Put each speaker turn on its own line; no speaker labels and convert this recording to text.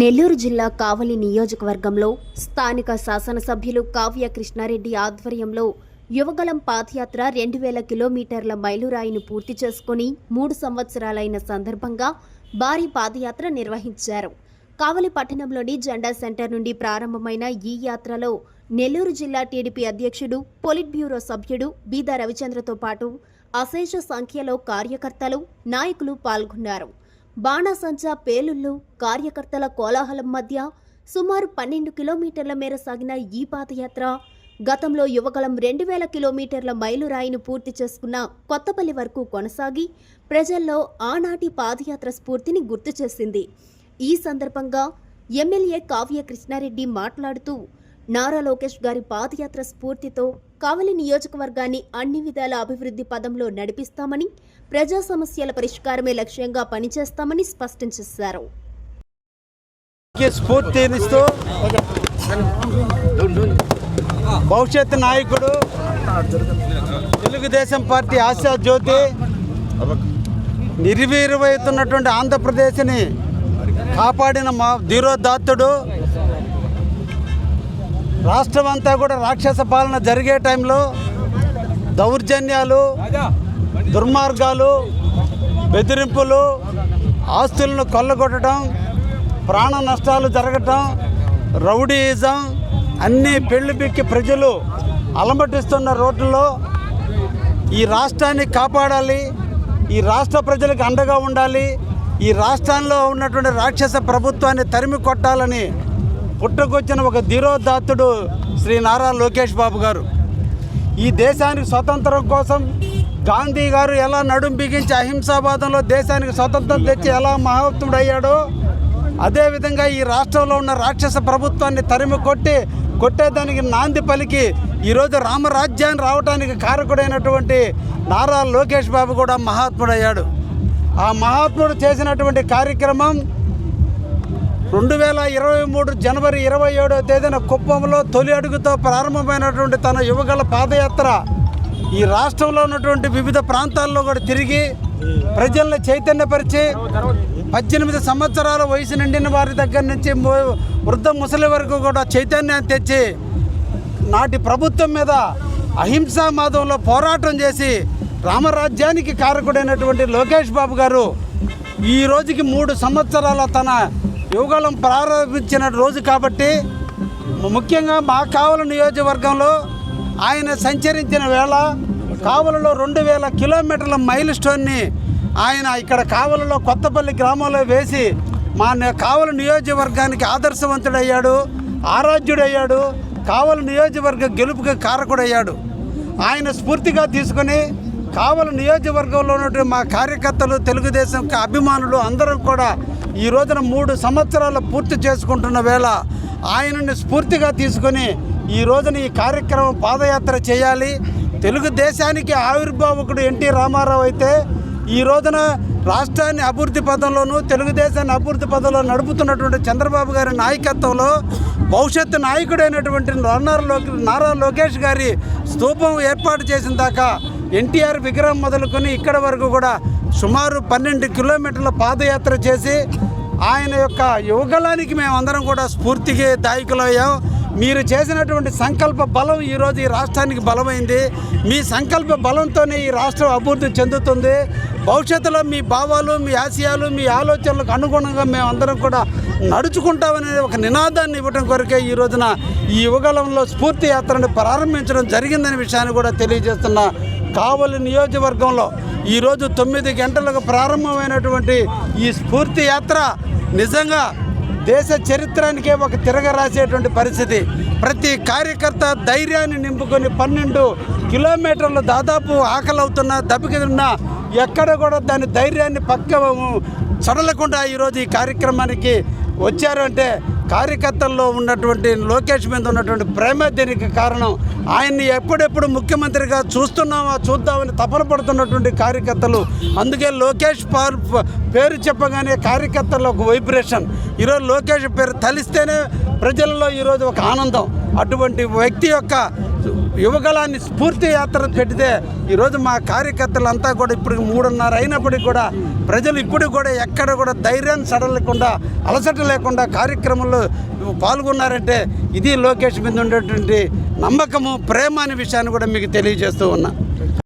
నెల్లూరు జిల్లా కావలి నియోజకవర్గంలో స్థానిక శాసనసభ్యులు కావ్య కృష్ణారెడ్డి ఆధ్వర్యంలో యువగలం పాదయాత్ర రెండు వేల కిలోమీటర్ల మైలురాయిని పూర్తి చేసుకుని మూడు సంవత్సరాలైన సందర్భంగా భారీ పాదయాత్ర నిర్వహించారు. కావలి పట్టణంలోని జెండా సెంటర్ నుండి ప్రారంభమైన ఈ యాత్రలో నెల్లూరు జిల్లా టీడీపీ అధ్యక్షుడు పొలిట్ బ్యూరో సభ్యుడు బీదా రవిచంద్రతో పాటు అశేష సంఖ్యలో కార్యకర్తలు నాయకులు పాల్గొన్నారు. బాణాసంచా పేలుళ్ళు కార్యకర్తల కోలాహలం మధ్య సుమారు పన్నెండు కిలోమీటర్ల మేర సాగిన ఈ పాదయాత్ర గతంలో యువగలం రెండు వేల కిలోమీటర్ల మైలురాయిని పూర్తి చేసుకున్న కొత్తపల్లి వరకు కొనసాగి ప్రజల్లో ఆనాటి పాదయాత్ర స్ఫూర్తిని గుర్తు చేసింది. ఈ సందర్భంగా ఎమ్మెల్యే కావ్య కృష్ణారెడ్డి మాట్లాడుతూ నారా లోకేష్ గారి పాదయాత్ర స్ఫూర్తితో కావలి నియోజకవర్గాన్ని అన్ని విధాల అభివృద్ధి పదంలో నడిపిస్తామని ప్రజా సమస్యల పరిష్కారమే లక్ష్యంగా పనిచేస్తామని స్పష్టం చేశారు.
స్ఫూర్తినిస్తూ భవిష్యత్ నాయకుడు తెలుగుదేశం పార్టీ ఆశా జ్యోతి నిర్వీర్యమవుతున్నటువంటి ఆంధ్రప్రదేశ్ని కాపాడిన మా ధీరోదాత్తుడు రాష్ట్రం అంతా కూడా రాక్షస పాలన జరిగే టైంలో దౌర్జన్యాలు దుర్మార్గాలు బెదిరింపులు ఆస్తులను కొల్లగొట్టడం ప్రాణ నష్టాలు జరగటం రౌడీయిజం అన్నీ పెళ్ళి బిక్కి ప్రజలు అలమటిస్తున్న రోడ్లలో ఈ రాష్ట్రాన్ని కాపాడాలి ఈ రాష్ట్ర ప్రజలకు అండగా ఉండాలి ఈ రాష్ట్రంలో ఉన్నటువంటి రాక్షస ప్రభుత్వాన్ని తరిమి కొట్టాలని పుట్టుకొచ్చిన ఒక ధీరోదాత్తుడు శ్రీ నారా లోకేష్ బాబు గారు. ఈ దేశానికి స్వతంత్రం కోసం గాంధీ గారు ఎలా నడుం బిగించి అహింసాబాదంలో దేశానికి స్వతంత్రం తెచ్చి ఎలా మహోత్తముడయ్యాడో అదేవిధంగా ఈ రాష్ట్రంలో ఉన్న రాక్షస ప్రభుత్వాన్ని తరిమి కొట్టి కొట్టేదానికి నాంది పలికి ఈరోజు రామరాజ్యాన్ని రావడానికి కారకుడైనటువంటి నారా లోకేష్ బాబు కూడా మహాత్ముడయ్యాడు. ఆ మహాత్ముడు చేసినటువంటి కార్యక్రమం రెండు వేల ఇరవై మూడు జనవరి ఇరవై ఏడవ తేదీన కుప్పంలో తొలి అడుగుతో ప్రారంభమైనటువంటి తన యువగల పాదయాత్ర ఈ రాష్ట్రంలో ఉన్నటువంటి వివిధ ప్రాంతాల్లో కూడా తిరిగి ప్రజల్ని చైతన్యపరిచి పద్దెనిమిది సంవత్సరాల వయసు నిండిన వారి దగ్గర నుంచి వృద్ధ ముసలి వరకు కూడా చైతన్యాన్ని తెచ్చి నాటి ప్రభుత్వం మీద అహింసా మాదంలో పోరాటం చేసి రామరాజ్యానికి కారకుడైనటువంటి లోకేష్ బాబు గారు ఈ రోజుకి మూడు సంవత్సరాల తన యువకాలం ప్రారంభించిన రోజు కాబట్టి ముఖ్యంగా మా కావల నియోజకవర్గంలో ఆయన సంచరించిన వేళ కావలలో రెండు వేల కిలోమీటర్ల మైల్ స్టోన్ని ఆయన ఇక్కడ కావలలో కొత్తపల్లి గ్రామంలో వేసి మా కావల నియోజకవర్గానికి ఆదర్శవంతుడయ్యాడు ఆరాధ్యుడయ్యాడు కావల నియోజకవర్గ గెలుపుకి కారకుడయ్యాడు. ఆయన స్ఫూర్తిగా తీసుకొని కావల నియోజకవర్గంలో ఉన్నటువంటి మా కార్యకర్తలు తెలుగుదేశం అభిమానులు అందరం కూడా ఈ రోజున మూడు సంవత్సరాలు పూర్తి చేసుకుంటున్న వేళ ఆయనని స్ఫూర్తిగా తీసుకొని ఈ రోజున ఈ కార్యక్రమం పాదయాత్ర చేయాలి. తెలుగుదేశానికి ఆవిర్భావకుడు ఎన్టీ రామారావు అయితే ఈ రోజున రాష్ట్రాన్ని అభివృద్ధి పదంలోనూ తెలుగుదేశాన్ని అభివృద్ధి పదంలో నడుపుతున్నటువంటి చంద్రబాబు గారి నాయకత్వంలో భవిష్యత్తు నాయకుడైనటువంటి నారా లోకే నారా లోకేష్ గారి స్తూపం ఏర్పాటు చేసిన దాకా ఎన్టీఆర్ విగ్రహం మొదలుకొని ఇక్కడ వరకు కూడా సుమారు పన్నెండు కిలోమీటర్ల పాదయాత్ర చేసి ఆయన యొక్క యువగలానికి మేమందరం కూడా స్ఫూర్తికి దాయకులయ్యాం. మీరు చేసినటువంటి సంకల్ప బలం ఈరోజు ఈ రాష్ట్రానికి బలమైంది. మీ సంకల్ప బలంతోనే ఈ రాష్ట్రం అభివృద్ధి చెందుతుంది. భవిష్యత్తులో మీ భావాలు మీ ఆశయాలు మీ ఆలోచనలకు అనుగుణంగా మేమందరం కూడా నడుచుకుంటామనే ఒక నినాదాన్ని ఇవ్వడం కొరకే ఈ రోజున ఈ యువగలంలో స్ఫూర్తి యాత్రను ప్రారంభించడం జరిగిందనే విషయాన్ని కూడా తెలియజేస్తున్నా కావలి నియోజకవర్గంలో ఈరోజు తొమ్మిది గంటలకు ప్రారంభమైనటువంటి ఈ స్ఫూర్తి యాత్ర నిజంగా దేశ చరిత్రానికే ఒక తిరగ రాసేటువంటి పరిస్థితి. ప్రతి కార్యకర్త ధైర్యాన్ని నింపుకొని పన్నెండు కిలోమీటర్లు దాదాపు ఆకలవుతున్నా దెబ్బకితున్నా ఎక్కడ కూడా దాని ధైర్యాన్ని పక్క చడలకుండా ఈరోజు ఈ కార్యక్రమానికి వచ్చారంటే కార్యకర్తల్లో ఉన్నటువంటి లోకేష్ మీద ఉన్నటువంటి ప్రేమ దీనికి కారణం ఆయన్ని ఎప్పుడెప్పుడు ముఖ్యమంత్రిగా చూస్తున్నామా చూద్దామని తపన పడుతున్నటువంటి కార్యకర్తలు. అందుకే లోకేష్ పార్ పేరు చెప్పగానే కార్యకర్తల్లో ఒక వైబ్రేషన్. ఈరోజు లోకేష్ పేరు తలిస్తేనే ప్రజల్లో ఈరోజు ఒక ఆనందం. అటువంటి వ్యక్తి యొక్క యువగలాన్ని స్ఫూర్తి యాత్ర పెడితే ఈరోజు మా కార్యకర్తలంతా కూడా ఇప్పుడు మూడున్నర అయినప్పటికీ కూడా ప్రజలు ఇప్పుడు కూడా ఎక్కడ కూడా ధైర్యం సడలకుండా అలసట లేకుండా కార్యక్రమంలో పాల్గొన్నారంటే ఇది లోకేష్ మీద ఉండేటువంటి నమ్మకము ప్రేమ అనే విషయాన్ని కూడా మీకు తెలియజేస్తూ ఉన్నా.